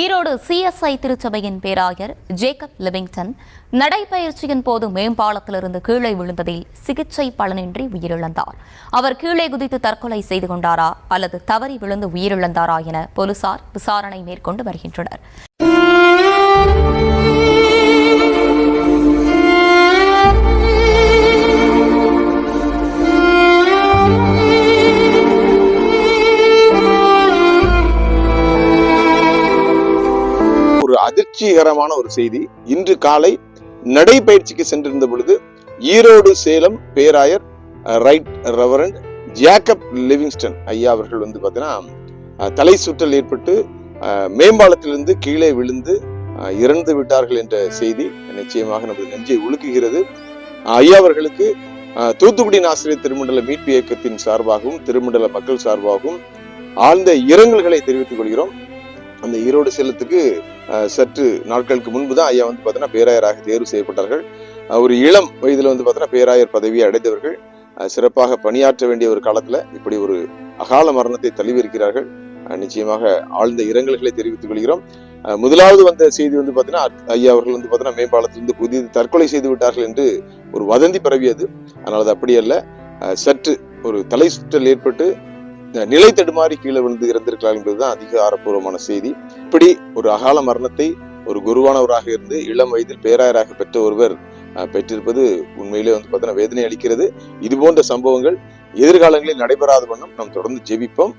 Erode CSI திருச்சபையின் பேராயர் Jacob லிவிங்டன். நடைபயிற்சியின் போது மேம்பாலத்திலிருந்து கீழே விழுந்ததில் சிகிச்சை பலனின்றி உயிரிழந்தார். அவர் கீழே குதித்து தற்கொலை செய்து கொண்டாரா அல்லது தவறி விழுந்து உயிரிழந்தாரா என போலீசார் விசாரணை மேற்கொண்டு வருகின்றனர். ஒரு அதிர்ச்சிகரமான ஒரு செய்தி. இன்று காலை நடைபயிற்சிக்கு சென்றிருந்த பொழுது ஈரோடு சேலம் பேராயர் ரைட் ரெவரண்ட் ஜேக்கப் லிவிங்ஸ்டன் ஐயா அவர்கள் வந்து பார்த்தீங்கன்னா தலை சுற்றல் ஏற்பட்டு மேம்பாலத்திலிருந்து கீழே விழுந்து இறந்து விட்டார்கள் என்ற செய்தி நிச்சயமாக நமது நெஞ்சை உலுக்குகிறது. ஐயா அவர்களுக்கு தூத்துக்குடி ஆசிரியர் திருமண்டல மீட்பு இயக்கத்தின் சார்பாகவும் திருமண்டல மக்கள் சார்பாகவும் ஆழ்ந்த இரங்கல்களை தெரிவித்துக் கொள்கிறோம். அந்த ஈரோடு சேலத்துக்கு சற்று நாட்களுக்கு முன்பு தான் ஐயா வந்து பார்த்தீங்கன்னா பேராயராக தேர்வு செய்யப்பட்டார்கள். ஒரு இளம் வயதில் வந்து பார்த்தீங்கன்னா பேராயர் பதவியை அடைந்தவர்கள் சிறப்பாக பணியாற்ற வேண்டிய ஒரு காலத்தில் இப்படி ஒரு அகால மரணத்தை தழுவியிருக்கிறார்கள் நிச்சயமாக ஆழ்ந்த இரங்கல்களை தெரிவித்துக் கொள்கிறோம். முதலாவது வந்த செய்தி வந்து பார்த்தீங்கன்னா ஐயா அவர்கள் வந்து பார்த்தீங்கன்னா மேம்பாலத்திலிருந்து புதிது தற்கொலை செய்து விட்டார்கள் என்று ஒரு வதந்தி பரவியது. ஆனால் அது அப்படி அல்ல சற்று ஒரு தலை சுற்றல் ஏற்பட்டு நிலை தடுமாறி கீழே விழுந்து இறந்திருக்கலாம் என்பதுதான் அதிகாரப்பூர்வமான செய்தி. இப்படி ஒரு அகால மரணத்தை ஒரு குருவானவராக இருந்து இளம் வயதில் பேராயராக பெற்ற ஒருவர் பெற்றிருப்பது உண்மையிலே வந்து பார்த்தோன்னா வேதனை அளிக்கிறது. இது போன்ற சம்பவங்கள் எதிர்காலங்களில் நடைபெறாத வண்ணம் நாம் தொடர்ந்து ஜெபிப்போம்.